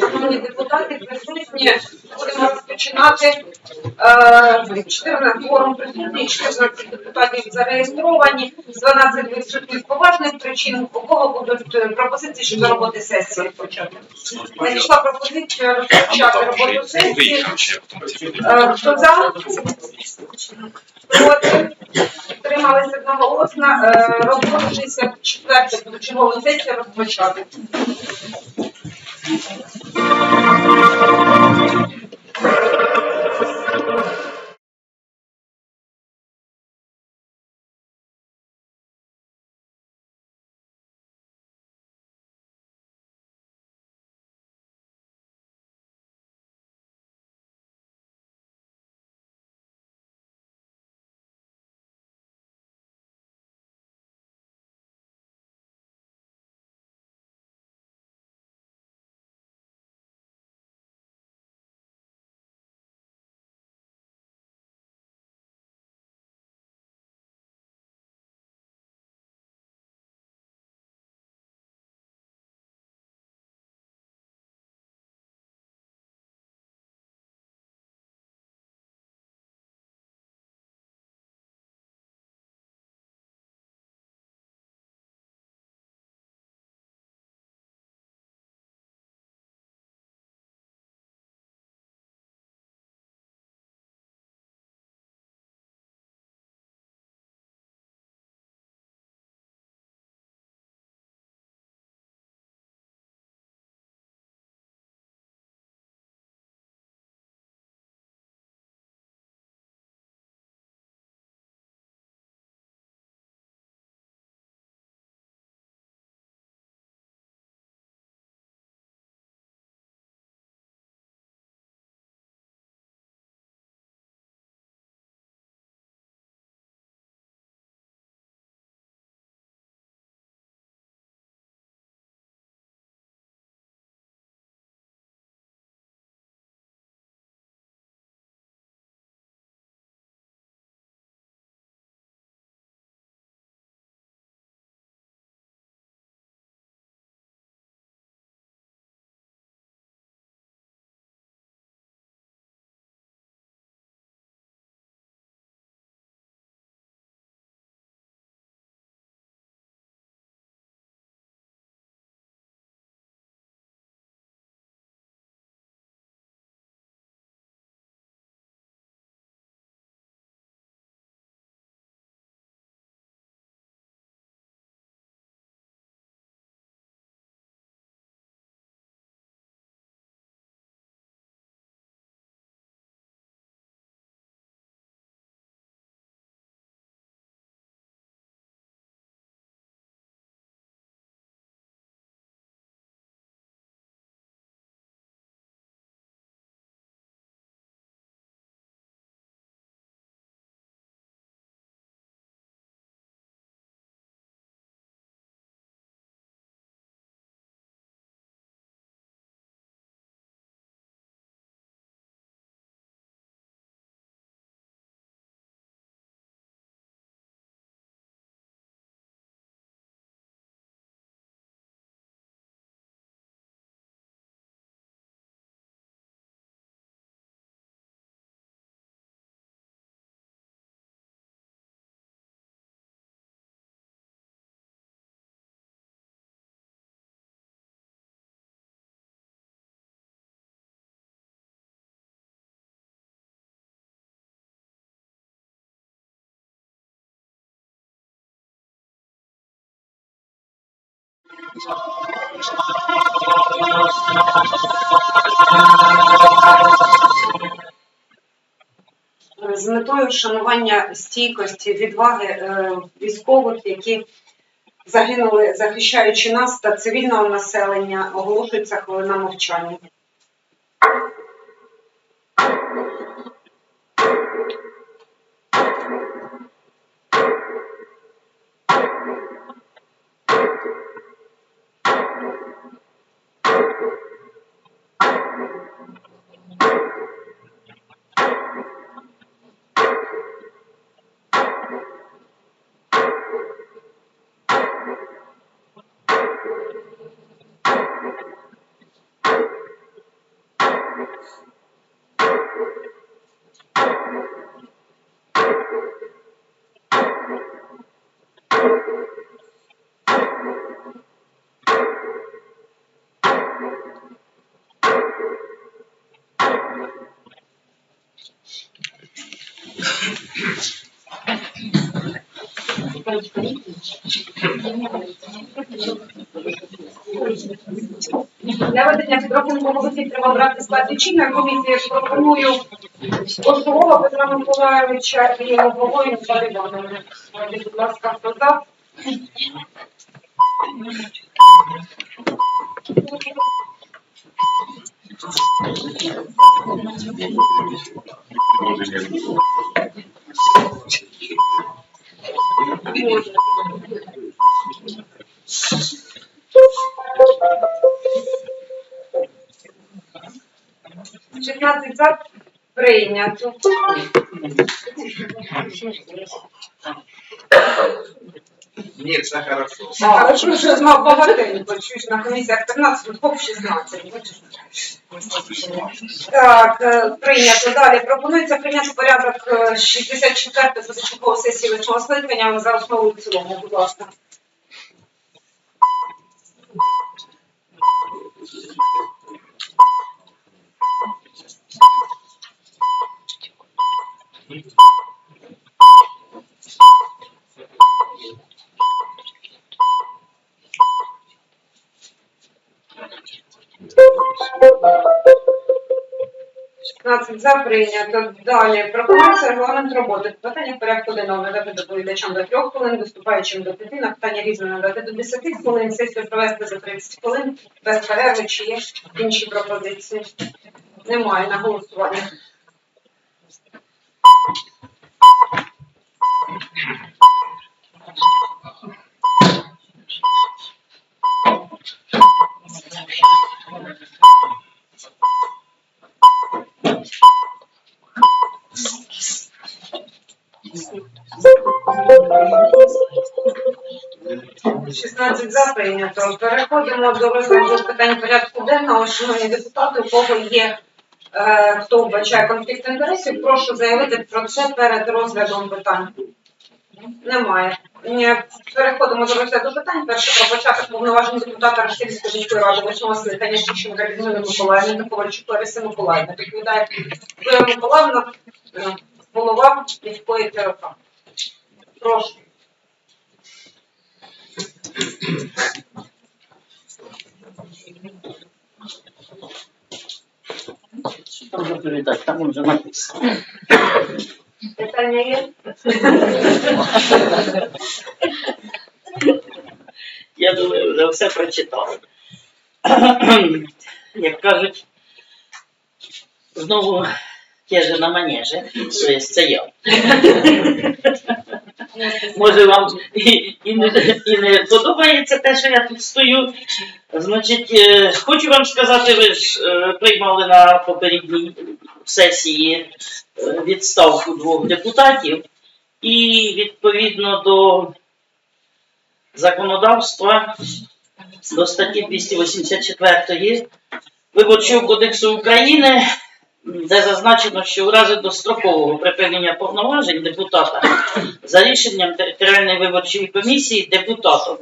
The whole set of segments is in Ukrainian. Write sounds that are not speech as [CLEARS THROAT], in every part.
Шановні депутати, присутні, будемо розпочинати. Е, 14 форум присутні, 14 депутатів зареєстровані, 12 відсутні з поважних причин. У кого будуть е, пропозиції щодо роботи сесії почати? Надійшла пропозиція розпочати роботу сесії. Е, Хто за? Проти? Трималися одноголосно. Е, Роботу 64 чергову сесію розпочати. З метою вшанування стійкості, відваги е, військових, які загинули, захищаючи нас та цивільного населення, оголошується хвилина мовчання. Для ведення підрахунку голосів треба обрати склад лічильної комісії. Пропоную Кошового Петра Миколаївича і Лобової Наталі Івановни. Будь ласка, хто за? Шістнадцять за прийнято. Нет, все хорошо. А, хорошо, що знав багатенько, чуєш, на комісіях 13, тут хоп 16. бачиш. Так, е, прийнято. Далі пропонується прийняти порядок е, 64 позачергової сесії восьмого скликання за основу і в цілому, будь ласка. Шістнадцять за прийнято. Далі пропонується регламент роботи. Питання порядку денного надати доповідачам до трьох хвилин, виступаючим до п'яти, на питання різне надати до 10 хвилин, сесію провести за 30 хвилин, без перерви, чи є інші пропозиції. Немає на голосування. Шістнадцять за прийнято. Переходимо до розгляду питань порядку денного. Шановні депутати, у кого є е, хто вбачає конфлікт інтересів, прошу заявити про це перед розглядом питань. Немає. Ні. Переходимо до розгляду питань. Перше про початок повноважень депутата Російської міської ради восьмого скликання Щищенка Людмили Миколаївни та Ковальчук Лариси Миколаївни. Відповідає Юлія Миколаївна, е, голова міської ТРК. Прошу. Там доповідати? Там вже написано. Питання є? Я думаю, вже все прочитав. Як кажуть, знову ті же на манежі, то є це я. Може вам і, і, не, і не подобається те, що я тут стою. Значить, е, хочу вам сказати, ви ж е, приймали на попередній сесії е, відставку двох депутатів, і відповідно до законодавства, до статті 284 Виборчого кодексу України, де зазначено, що у разі дострокового припинення повноважень депутата за рішенням територіальної виборчої комісії депутатом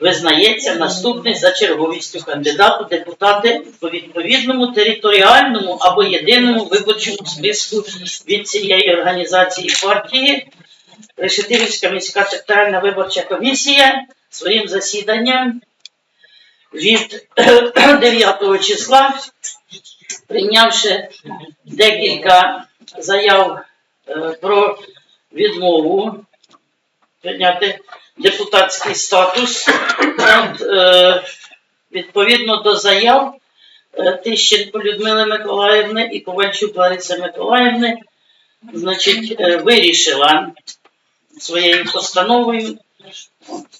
визнається наступний за черговістю кандидат у депутати по відповідному територіальному або єдиному виборчому списку від цієї організації партії. Решетилівська міська територіальна виборча комісія своїм засіданням від [CLEARS THROAT] 9 числа, прийнявши декілька заяв е, про відмову прийняти депутатський статус. От, е, відповідно до заяв е, Тищенко Людмили Миколаївни і Ковальчук Лариси Миколаївни, значить, вирішила своєю постановою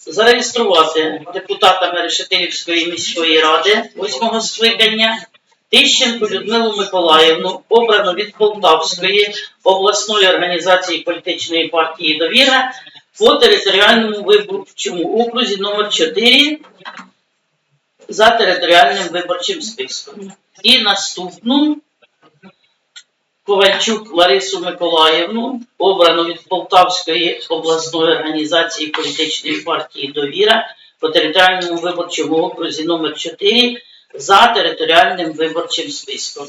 зареєструвати депутатами Решетилівської міської ради восьмого скликання Тищенко Людмилу Миколаївну, обрану від Полтавської обласної організації політичної партії Довіра по територіальному виборчому окрузі номер 4 за територіальним виборчим списком. І наступну Ковальчук Ларису Миколаївну, обрану від Полтавської обласної організації політичної партії Довіра по територіальному виборчому окрузі номер 4 за територіальним виборчим списком.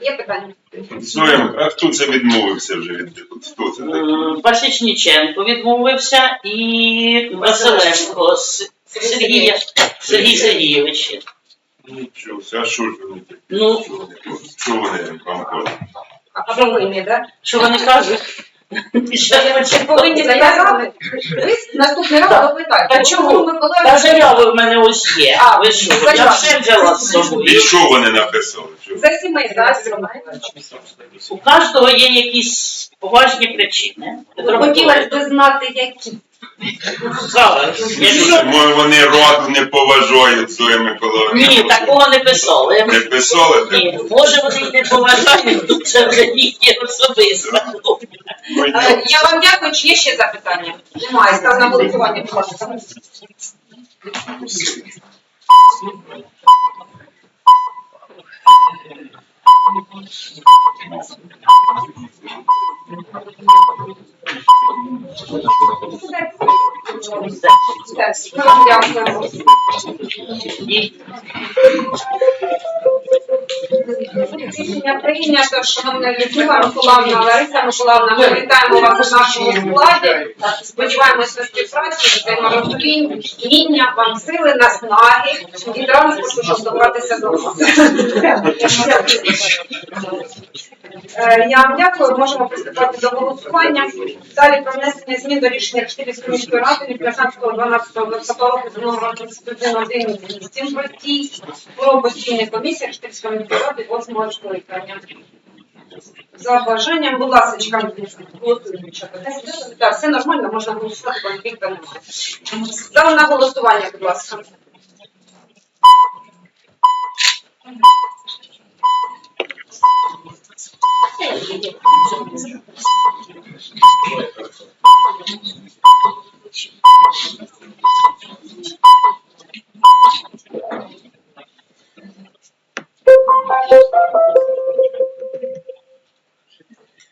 Є питання? А хто це відмовився вже від депутатів? Хто це такий? Відмовився і Василенко Сергій, Сергій Сергійович. Нічого, а що ж вони такі? Ну, Що вони вам кажуть? А повинні, так? що вони кажуть? Чи повинні сказати? Ви наступний раз Так. допитайте. Та чому? Та заяви в мене ось є. А, Ви що? Я все взяла з собою. І що вони написали? Що? За сімей, так? У кожного є якісь поважні причини. Хотілося б знати, які. Що, вони раду не поважають Зоя Миколаївна? Ні, такого не писали. Не писали? Ні, може вони й не поважають, ну це вже їхнє особисте. Ой, Е, Я вам дякую. Чи є ще запитання? Немає. Став на голосування, будь ласка. Дякуємо. Рішення прийнято, шановна Людмила Миколаївна, Лариса Миколаївна, ми вітаємо вас у нашому складі. Сподіваємось на співпрацю, взаєморозуміння, вам сили, наснаги і транспорту, щоб добратися до вас. Е, Я вам дякую, можемо приступати до голосування. Далі про внесення змін до рішення Київської міської ради від 15.12.20 року за номером 31 7 простій про постійні комісії Київської міської ради 8 скликання. За бажанням, будь ласка, голосуємо. дівчата. Так, все нормально, можна голосувати, конфлікту немає. Ставимо на голосування, будь ласка.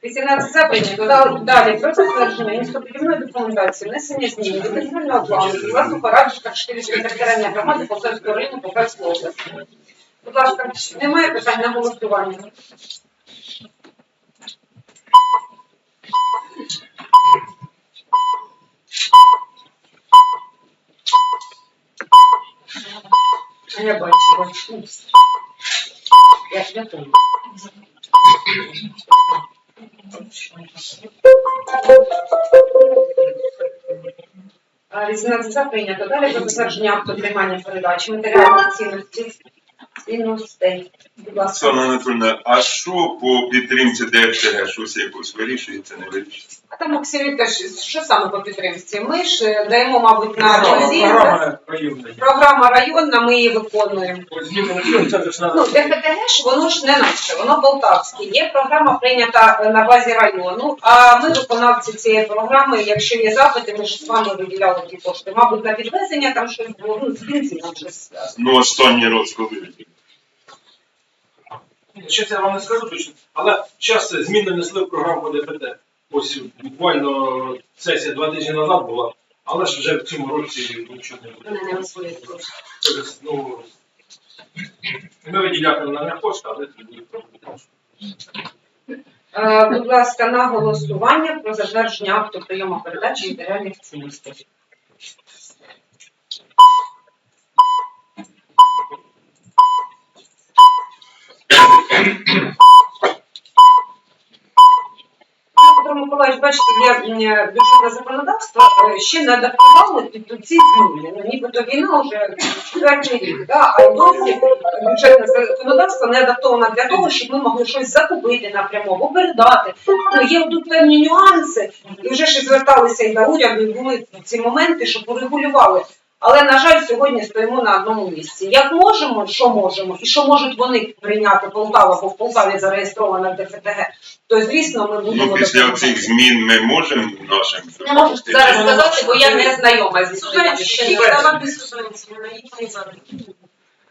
Вісімнадцять за прийнято. Далі- про затвердження містобудівної документації, внесення змін до державного плану, власну порадчика 4 територіальної громади Полтавського району Полтавської області. Будь ласка, немає питань на голосування? Я бачу, бачу. Я, я помню. А, 18 прийнято. Далі про затвердження акту приймання передачі матеріальних цінностей. Цінностей. Будь ласка. Оксана а що по підтримці ДФТГ? Щось якось вирішується, не вирішується? А там Максим теж що саме по підтримці? Ми ж е, даємо, мабуть, на базі. Програма районна. Програма районна, ми її виконуємо. Ну, ДФТГ ж воно ж не наше, воно полтавське. Є програма прийнята е, на базі району. А ми виконавці цієї програми, якщо є запити, ми ж з вами виділяли ті кошти. Мабуть, на підвезення там щось було, ну, з бензином щось. Ну, останній раз коли? ще це я вам не скажу точно, але зараз зміни несли в програму ДПТ. Ось буквально сесія два тижні назад була, але ж вже в цьому році нічого не буде. Вони не кошти. Тобто, Ну, ми виділяємо на не кошти, але тоді пробуємо. Е, Будь ласка, на голосування про затвердження акту прийому передачі матеріальних цінностей. Бачите, м, бюджетне законодавство е, ще не адаптували під ці зміни. Ну, нібито війна вже четвертий рік, да? а й досі бюджетне законодавство не адаптовано для того, щоб ми могли щось закупити напряму передати. Ну, є тут певні нюанси, і вже ж зверталися і до уряду, і були ці моменти, щоб урегулювали. Але, на жаль, сьогодні стоїмо на одному місці. Як можемо, що можемо, і що можуть вони прийняти Полтава, бо в Полтаві зареєстрована ДФТГ, то звісно ми будемо Ну, після допомагати. цих змін ми можемо нашим Не можу зараз сказати, бо я не знайома зі своїми. ще не знайома.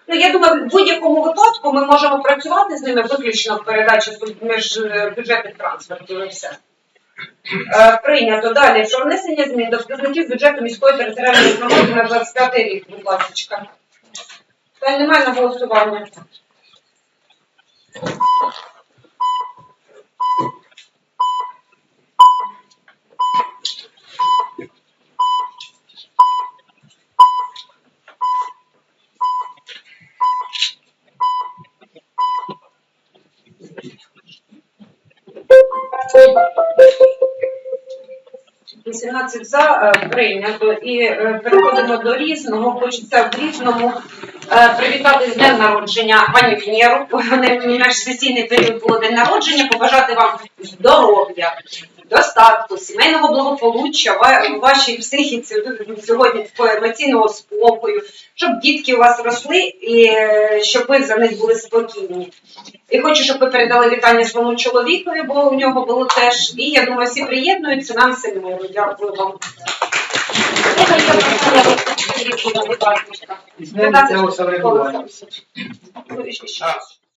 Ну, я думаю, в будь-якому випадку ми можемо працювати з ними виключно в передачі між бюджетних трансфертів і все. Е, Прийнято. Далі. Про внесення змін до показників бюджету міської територіальної громади на 25 рік, будь ласка. Та немає на голосування. Вісімнадцять за е, прийнято і е, переходимо до різного. Хочеться в різному е, привітати з днем народження пані Венєру. Наш сесійний період було день народження. Побажати вам здоров'я, достатку, сімейного благополуччя, ва- вашій психіці сьогодні такого емоційного спокою, щоб дітки у вас росли і е, щоб ви за них були спокійні. І хочу, щоб ви передали вітання своєму чоловікові, бо у нього було теж. І я думаю, всі приєднуються нам миру. Дякую вам. Я